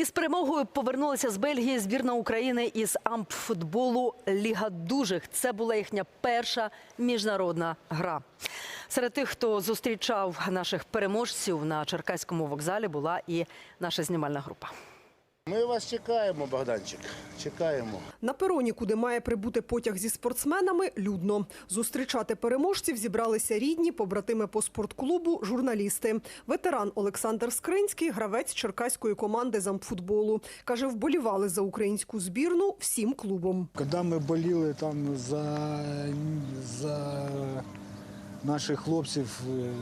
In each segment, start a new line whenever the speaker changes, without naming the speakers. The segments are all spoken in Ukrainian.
Із перемогою повернулася з Бельгії збірна України із ампфутболу Ліга дужих. Це була їхня перша міжнародна гра. Серед тих, хто зустрічав наших переможців на Черкаському вокзалі, була і наша знімальна група.
Ми вас чекаємо, Богданчик. Чекаємо.
На пероні, куди має прибути потяг зі спортсменами, людно. Зустрічати переможців зібралися рідні, побратими по спортклубу, журналісти. Ветеран Олександр Скринський, гравець черкаської команди з амфутболу. Каже, вболівали за українську збірну всім клубом.
Коли ми боліли там за, за наших хлопців, е,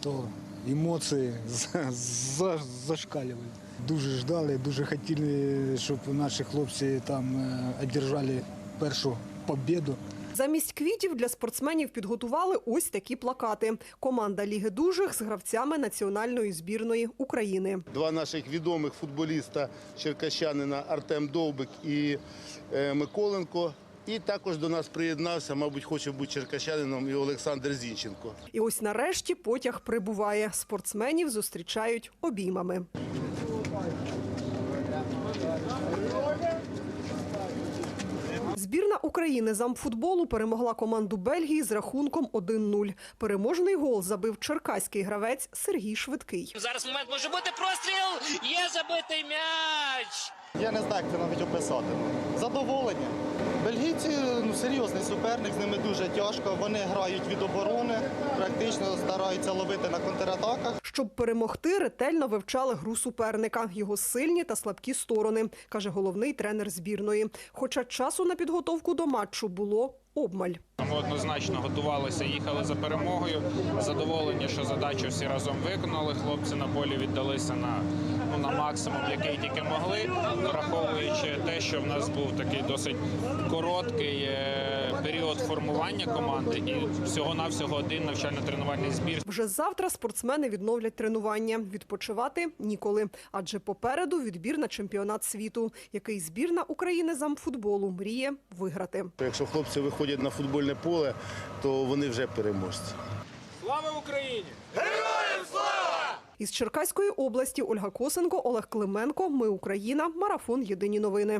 то емоції за- за- зашкалювали. Дуже ждали, дуже хотіли, щоб наші хлопці там е, одержали першу побіду.
Замість квітів для спортсменів підготували ось такі плакати. Команда Ліги дужих з гравцями національної збірної України.
Два наших відомих футболіста черкащанина Артем Довбик і е, Миколенко. І також до нас приєднався, мабуть, хоче бути черкащанином і Олександр Зінченко.
І ось нарешті потяг прибуває. Спортсменів зустрічають обіймами. Збірна України з амфутболу перемогла команду Бельгії з рахунком 1-0. Переможний гол забив черкаський гравець Сергій Швидкий.
Зараз момент може бути простріл. Є забитий м'яч.
Я не знаю, як це навіть описати. Задоволення. Бельгійці ну, серйозний суперник, з ними дуже тяжко. Вони грають від оборони, практично стараються ловити на контратаках.
Щоб перемогти, ретельно вивчали гру суперника, його сильні та слабкі сторони, каже головний тренер збірної. Хоча часу на підготовку до матчу було обмаль.
Ми однозначно готувалися, їхали за перемогою. Задоволені, що задачу всі разом виконали. Хлопці на полі віддалися на, ну, на максимум, який тільки могли, враховуючи те, що в нас був такий досить короткий е, період формування команди і всього-навсього один навчально-тренувальний збір.
Вже завтра спортсмени відновлять тренування. Відпочивати ніколи, адже попереду відбір на чемпіонат світу, який збірна України з амфутболу мріє виграти.
Якщо хлопці виходять на футбольне поле, то вони вже переможці.
Слава Україні!
Із Черкаської області Ольга Косенко, Олег Клименко. Ми Україна. Марафон. Єдині новини.